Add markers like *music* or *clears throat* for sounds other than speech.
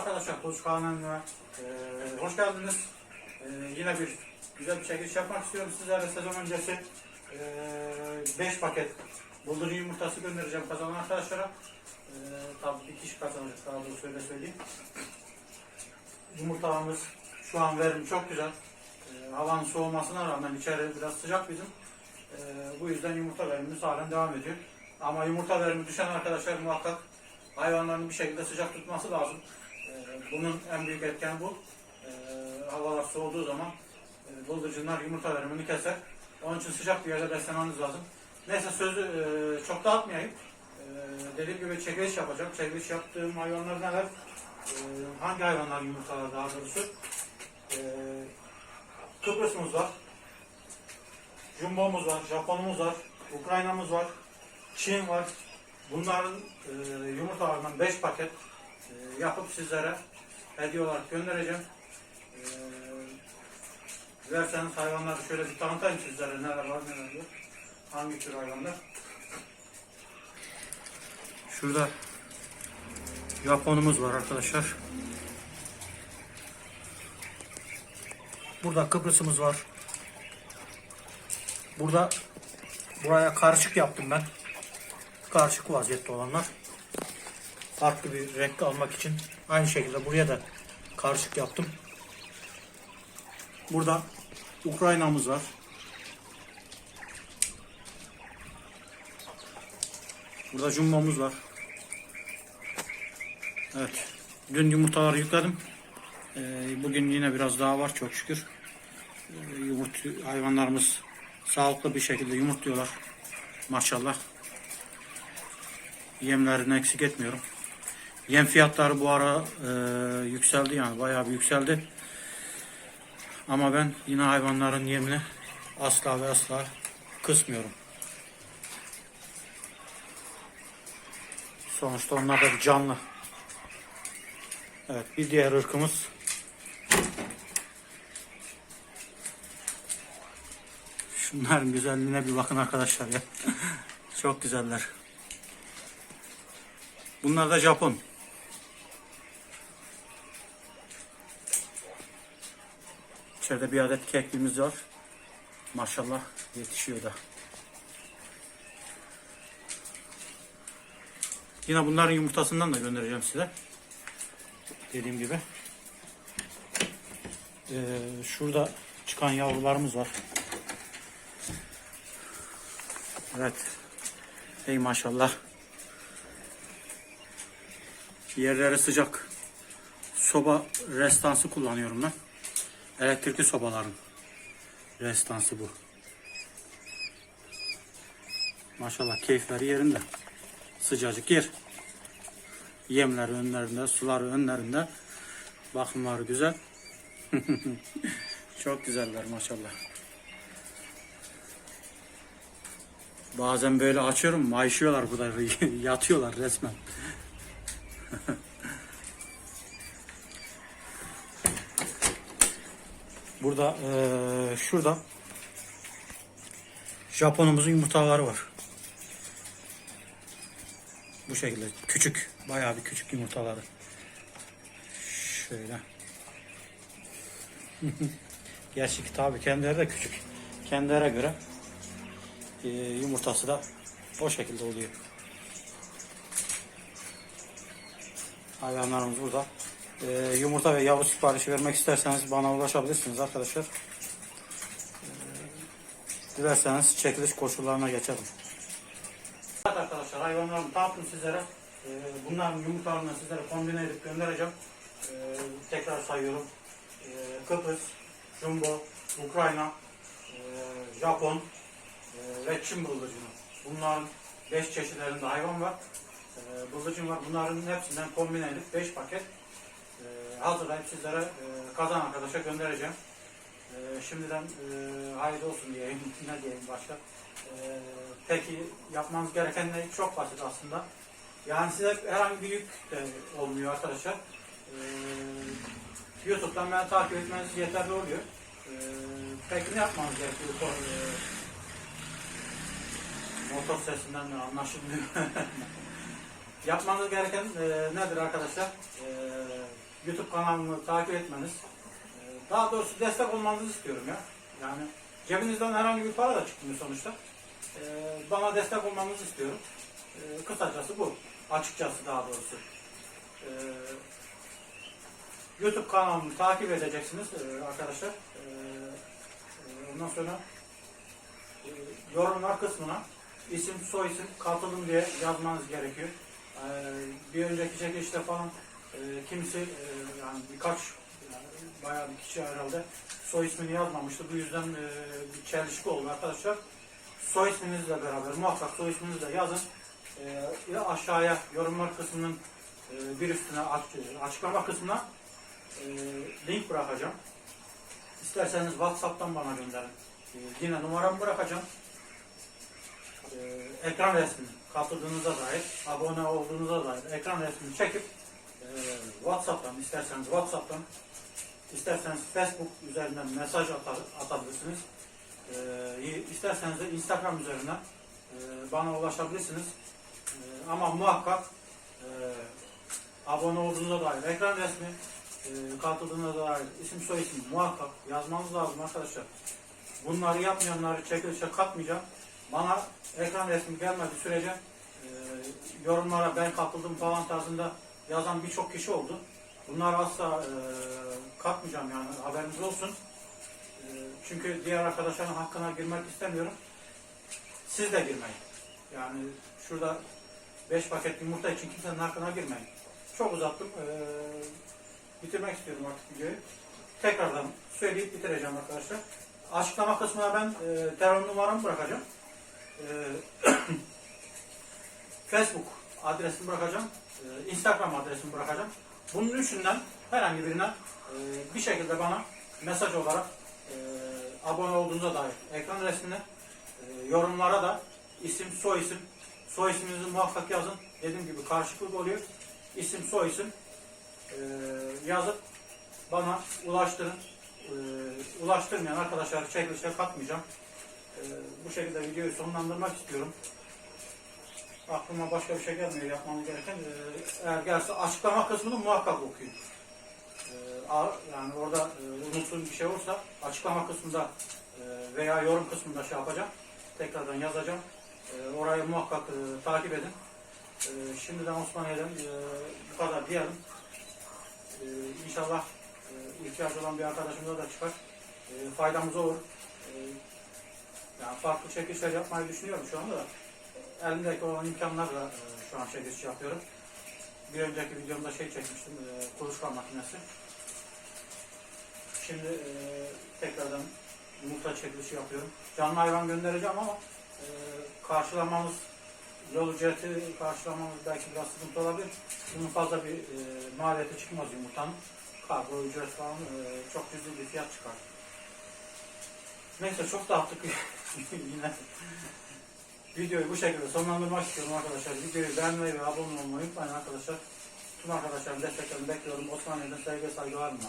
arkadaşlar, Tuz kanalına e, hoş geldiniz. E, yine bir güzel bir çekiliş yapmak istiyorum sizlere sezon öncesi 5 paket buldurucu yumurtası göndereceğim kazanan arkadaşlara. E, tabii bir kişi kazanacak daha doğrusu öyle söyleyeyim. Yumurtalarımız şu an verim çok güzel. E, havanın soğumasına rağmen içeri biraz sıcak bizim. E, bu yüzden yumurta verimimiz halen devam ediyor. Ama yumurta verimi düşen arkadaşlar muhakkak hayvanların bir şekilde sıcak tutması lazım. Ee, Bunun en büyük etkeni bu. Ee, Havalar soğuduğu zaman e, bıldırcınlar yumurta verimini keser. Onun için sıcak bir yerde beslemeniz lazım. Neyse sözü e, çok dağıtmayayım. Ee, Dediğim gibi çekiliş yapacağım. Çekiliş yaptığım hayvanlar neler? Ee, Hangi hayvanlar yumurtalar daha doğrusu? Ee, Kıbrıs'ımız var. Jumbo'muz var, Japon'umuz var, Ukrayna'mız var, Çin var. Bunların e, yumurtalarından 5 paket e, yapıp sizlere hediye olarak göndereceğim. E, dilerseniz hayvanları şöyle bir tanıtayım sizlere neler var neler yok. Hangi tür hayvanlar. Şurada Japonumuz var arkadaşlar. Burada Kıbrıs'ımız var. Burada buraya karışık yaptım ben. Karışık vaziyette olanlar. Farklı bir renk almak için aynı şekilde buraya da karışık yaptım. Burada Ukrayna'mız var. Burada Jumbo'muz var. Evet. Dün yumurtaları yükledim. Ee, bugün yine biraz daha var çok şükür. Ee, yumurt hayvanlarımız sağlıklı bir şekilde yumurtluyorlar. Maşallah. Yemlerini eksik etmiyorum. Yem fiyatları bu ara e, yükseldi yani bayağı bir yükseldi. Ama ben yine hayvanların yemini asla ve asla kısmıyorum. Sonuçta onlar da bir canlı. Evet bir diğer ırkımız Şunların güzelliğine bir bakın arkadaşlar ya. *laughs* Çok güzeller. Bunlar da Japon. İçeride bir adet keklimiz var. Maşallah yetişiyor da. Yine bunların yumurtasından da göndereceğim size. Dediğim gibi. Ee, şurada çıkan yavrularımız var. Evet. Ey maşallah. Yerleri sıcak. Soba restansı kullanıyorum ben. Elektrikli sobaların restansı bu. Maşallah keyifleri yerinde. Sıcacık yer. Yemleri önlerinde, suları önlerinde. Bakımları güzel. *laughs* Çok güzeller maşallah. Bazen böyle açıyorum, mayışıyorlar burada, *laughs* yatıyorlar resmen. *laughs* Burada eee, şurada Japonumuzun yumurtaları var. Bu şekilde küçük, bayağı bir küçük yumurtaları. Şöyle. *laughs* Gerçi tabii kendileri de küçük. Kendilerine göre e, yumurtası da o şekilde oluyor. Hayvanlarımız burada. E, yumurta ve yavru siparişi vermek isterseniz bana ulaşabilirsiniz arkadaşlar. E, dilerseniz çekiliş koşullarına geçelim. Evet arkadaşlar hayvanlarımı tanıttım sizlere. E, bunların yumurtalarını sizlere kombine edip göndereceğim. E, tekrar sayıyorum. E, Kıbrıs, Jumbo, Ukrayna, e, Japon, e, ve Çin bıldırcını. Bunların 5 çeşitlerinde hayvan var. E, bıldırcın var. Bunların hepsinden kombine edip 5 paket hazırlayıp sizlere e, kazan arkadaşa göndereceğim. E, şimdiden e, hayırlı olsun diyeyim. *laughs* Ne diyeyim başka. E, peki yapmanız gereken de çok basit aslında. Yani size herhangi bir yük de olmuyor arkadaşlar. E, YouTube'dan beni takip etmeniz yeterli oluyor. Peki ne yapmanız gerekiyor? Motor sesinden de anlaşılmıyor. *laughs* Yapmanız gereken e, nedir arkadaşlar? E, YouTube kanalımı takip etmeniz, e, daha doğrusu destek olmanızı istiyorum ya. Yani cebinizden herhangi bir para da çıkmıyor sonuçta. E, bana destek olmanızı istiyorum. E, kısacası bu. Açıkçası daha doğrusu. YouTube kanalımı takip edeceksiniz arkadaşlar. Ondan sonra yorumlar kısmına isim, soy isim, katılım diye yazmanız gerekiyor. Bir önceki çekilişte falan e, kimisi e, yani birkaç yani bayağı bir kişi herhalde soy ismini yazmamıştı. Bu yüzden e, bir çelişki oldu arkadaşlar. Soy isminizle beraber muhakkak soy isminizle yazın. E, ya aşağıya yorumlar kısmının e, bir üstüne aç- açıklama kısmına e, link bırakacağım. İsterseniz WhatsApp'tan bana gönderin. E, yine numaramı bırakacağım. E, ekran resmini katıldığınıza dair, abone olduğunuza dair ekran resmini çekip e, WhatsApp'tan isterseniz WhatsApp'tan isterseniz Facebook üzerinden mesaj atabilirsiniz. E, isterseniz de Instagram üzerinden e, bana ulaşabilirsiniz. E, ama muhakkak e, abone olduğunuza dair ekran resmi e, katıldığına dair isim soy isim muhakkak yazmanız lazım arkadaşlar. Bunları yapmayanları çekilişe katmayacağım. Bana ekran resmi gelmediği sürece e, yorumlara ben katıldım falan tarzında yazan birçok kişi oldu. Bunları asla e, katmayacağım yani haberiniz olsun. E, çünkü diğer arkadaşların hakkına girmek istemiyorum. Siz de girmeyin. Yani şurada 5 paket yumurta için kimsenin hakkına girmeyin. Çok uzattım. E, bitirmek istiyorum artık videoyu. Tekrardan söyleyip bitireceğim arkadaşlar. Açıklama kısmına ben e, telefon numaramı bırakacağım. E, *clears throat* Facebook adresini bırakacağım. E, Instagram adresini bırakacağım. Bunun üçünden herhangi birine e, bir şekilde bana mesaj olarak e, abone olduğunuza dair ekran resmini e, yorumlara da isim, soy isim, soy isminizi muhakkak yazın. Dediğim gibi karşılıklı oluyor. İsim, soy isim e, yazıp bana ulaştırın. Ulaştırmayan arkadaşlar çekilişe katmayacağım. Bu şekilde videoyu sonlandırmak istiyorum. Aklıma başka bir şey gelmiyor yapmamız gereken. E, eğer gelse açıklama kısmını muhakkak okuyun. E, yani orada e, unuttuğum bir şey olursa açıklama kısmında e, veya yorum kısmında şey yapacağım. Tekrardan yazacağım. E, orayı muhakkak e, takip edin. E, şimdiden Osmaniye'den e, bu kadar diyelim. Ee, inşallah e, ihtiyacı olan bir arkadaşımıza da çıkar. E, faydamız olur. E, yani farklı çekişler yapmayı düşünüyorum şu anda da. Elimdeki olan imkanlarla e, şu an çekiş yapıyorum. Bir önceki videomda şey çekmiştim, e, kuluçka makinesi. Şimdi e, tekrardan yumurta çekilişi yapıyorum. Canlı hayvan göndereceğim ama e, karşılamamız, yol ücreti karşılamamız belki biraz sıkıntı olabilir. Bunun fazla bir e, maliyeti çıkmaz yumurtanın. Kargo ücret falan e, çok cüzi bir fiyat çıkar. Neyse çok dağıttık *laughs* yine. Videoyu bu şekilde sonlandırmak istiyorum arkadaşlar. Videoyu beğenmeyi ve abone olmayı unutmayın arkadaşlar. Tüm arkadaşlarım desteklerini bekliyorum. Osmaniye'den sevgi saygılarımla.